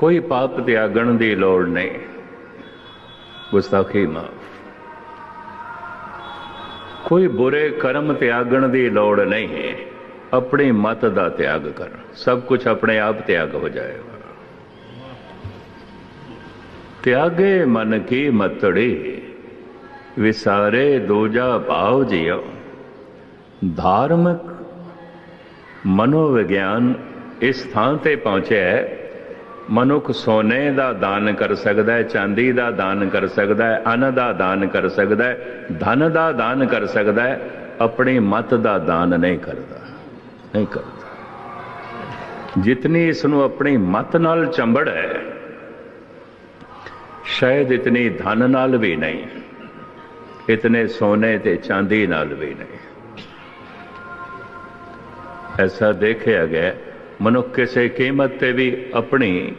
ਕੋਈ ਪਾਪ ਤਿਆਗਣ ਦੀ ਲੋੜ ਨਹੀਂ। ਗੁਸਤਾਖੀ ਮਾਫ। ਕੋਈ ਬੁਰੇ ਕਰਮ ਤਿਆਗਣ ਦੀ ਲੋੜ ਨਹੀਂ। ਹੈ ਆਪਣੀ ਮਤ ਦਾ ਤਿਆਗ ਕਰ। ਸਭ ਕੁਝ ਆਪਣੇ ਆਪ ਤਿਆਗ ਹੋ ਜਾਏਗਾ। ਤਿਆਗੇ ਮਨ ਕੀ ਮਤੜੀ। ਵਿਸਾਰੇ ਦੂਜਾ ਭਾਵ ਜਿਉ। ਧਾਰਮਿਕ ਮਨੋਵਿਗਿਆਨ ਇਸ ਥਾਂ ਤੇ ਪਹੁੰਚਿਆ ਹੈ। ਮਨੁੱਖ ਸੋਨੇ ਦਾ ਦਾਨ ਕਰ ਸਕਦਾ ਹੈ, ਚਾਂਦੀ ਦਾ ਦਾਨ ਕਰ ਸਕਦਾ ਹੈ, ਅੰਨ ਦਾ ਦਾਨ ਕਰ ਸਕਦਾ ਹੈ, ਧਨ ਦਾ ਦਾਨ ਕਰ ਸਕਦਾ ਹੈ, ਆਪਣੀ ਮਤ ਦਾ ਦਾਨ ਨਹੀਂ ਕਰਦਾ ਨਹੀਂ ਕਰਦਾ। ਜਿਤਨੀ ਇਸ ਨੂੰ ਆਪਣੀ ਮਤ ਨਾਲ ਚੰਬੜ ਹੈ, ਸ਼ਾਇਦ ਇਤਨੀ ਧਨ ਨਾਲ ਵੀ ਨਹੀਂ, ਇਤਨੇ ਸੋਨੇ ਤੇ ਚਾਂਦੀ ਨਾਲ ਵੀ ਨਹੀਂ। ਐਸਾ ਦੇਖਿਆ ਗਿਆ, ਮਨੁੱਖ ਕਿਸੇ ਕੀਮਤ ਤੇ ਵੀ ਆਪਣੀ